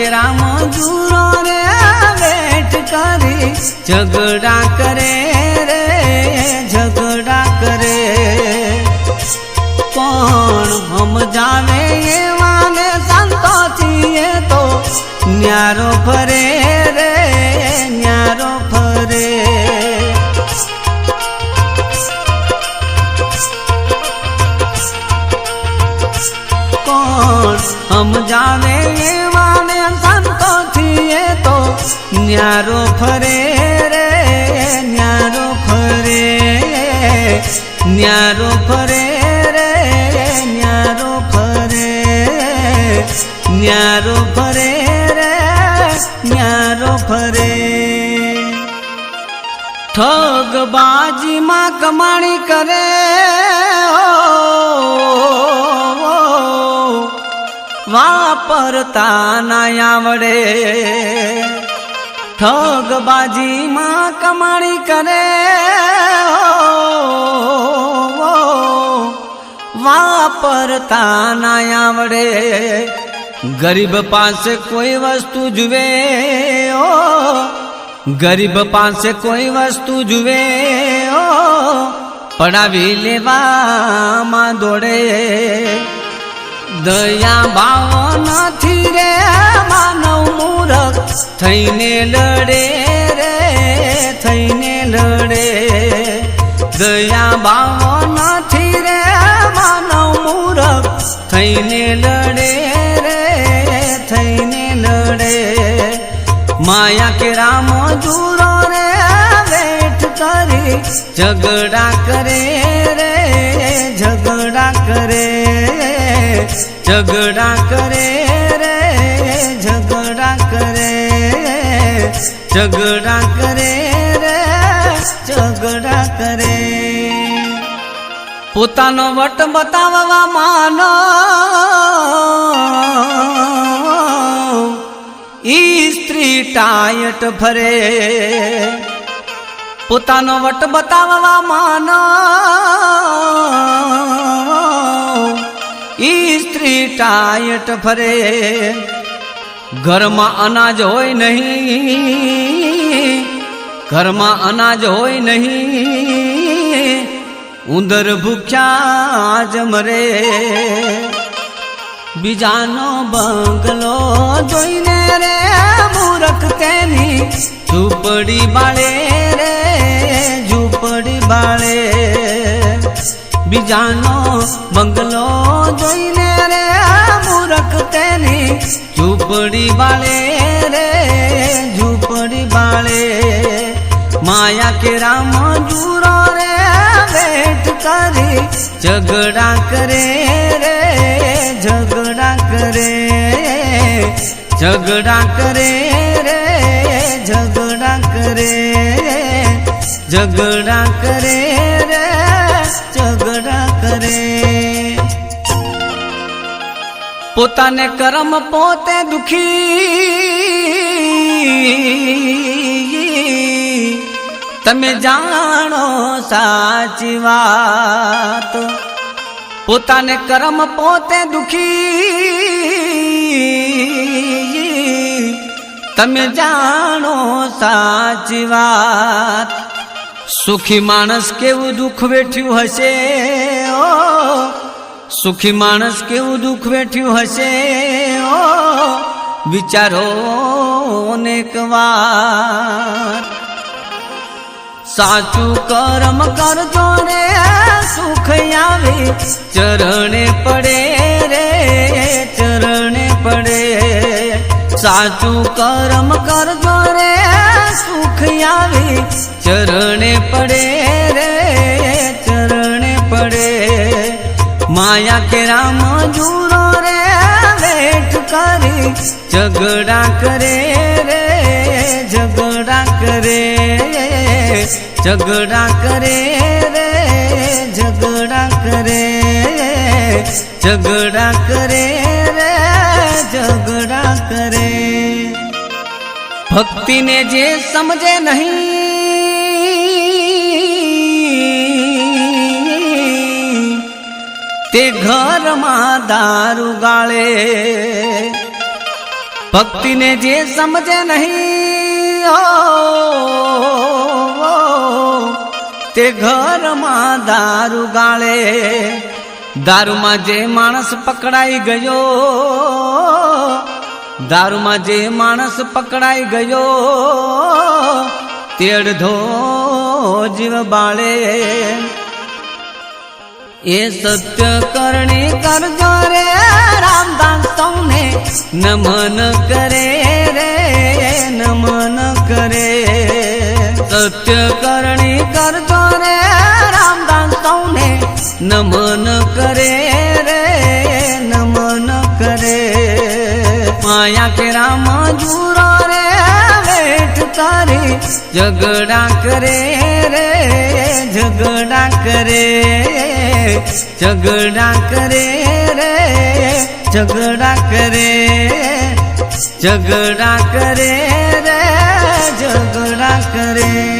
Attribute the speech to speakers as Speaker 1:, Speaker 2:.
Speaker 1: માયા મજૂરો રે વેઠ કરી, ઝઘડા કરે રે, ઝઘડા કરે. પણ સમજાવે એવાને સંતોષી એ તો ન્યારો ફરે સમજાવે એવાને સંતો એ તો ન્યારો ફરે રે, ન્યારો ફરે. ન્યારો ફરે રે, ન્યારો ફરે. ન્યારો ફરે રે, ન્યારો ફરે. ઠગ બાજીમાં કમાણી કરે વાપરતા ના આવડે ઠગ બાજીમાં કમાણી કરે ઓ, વાપરતા ના આવડે ગરીબ પાસે કોઈ વસ્તુ જુએ ઓ ગરીબ પાસે કોઈ વસ્તુ જુએ ઓ પડાવી લેવામાં દોડે દયા ભાવ નથી રે, માનવ મૂરખ. થઈને લડે રે, થઈને લડે. દયા ભાવ નથી રે, માનવ મૂરખ. થઈને લડે રે, થઈને લડે. માયા કે રામ જુરો રે, વેઠ કરી ઝઘડા કરે રે. ઝઘડા કરે રે, ઝઘડા કરે. ઝઘડા કરે રે, ઝઘડા કરે. પોતાનો વટ બતાવવા માનો. ઈ સ્ત્રી ટાયટ ફરે પોતાનો વટ બતાવવા માનો. ટાયટ ફરે. ઘરમાં અનાજ હોય નહીં. ઘરમાં અનાજ હોય નહીં. ઉંદર ભૂખ્યા જ મરે. બીજાનો બંગલો જોઈને રે, મૂરખ તેની ઝૂંપડી બાળે રે, ઝૂંપડી બાળે. બીજાનો બંગલો જોઈને ઝૂંપડી બાળે રે, ઝૂંપડી બાળે માયા કે રામ જુરો રે વેઠ કરી, ઝઘડા કરે રે, ઝઘડા કરે. ઝઘડા કરે રે, ઝઘડા કરે ઝઘડા કરે. પોતાને કરમ પોતે દુખી. તમે જાણો સાચી વાત. પોતાને કરમ પોતે દુખી. તમે જાણો સાચી વાત. સુખી માણસ કેવું દુઃખ વેઠ્યું હશે? સુખી માણસ કેવું દુઃખ વેઠ્યું હશે ઓ વિચારો અનેક વાર સાચું કર્મ કરજો રે સુખ આવે ચરણે પડે રે ચરણે પડે સાચું કર્મ કરજો રે સુખ આવે ચરણે પડે રે ચરણે પડે માયા કે રામ જુરો રે વેઠ કરી ઝઘડા કરે રે ઝઘડા કરે ઝઘડા કરે રે ઝઘડા કરે ઝઘડા કરે રે ઝઘડા કરે ભક્તિને જે સમજે નહીં તે ઘરમાં દારૂ ગાળે. ભક્તિને જે સમજે નહીં તે ઘરમાં દારૂ ગાળે. દારૂમાં જે માણસ પકડાઈ ગયો, દારૂમાં જે માણસ પકડાઈ ગયો, તેડધો જીવ બાળે એ સત્ય કરણી કરજો રે, રામદાસ તમને નમન કરે રે, નમન કરે. સત્ય કરણી કરજો રે, રામદાસ તમને નમન કરે રે, નમન કરે. માયા કે રામ જુરો રે તારી ઝઘડા કરે રે, ઝઘડા કરે ઝઘડા કરે રે, ઝઘડા કરે ઝઘડા કરે રે, ઝઘડા કરે.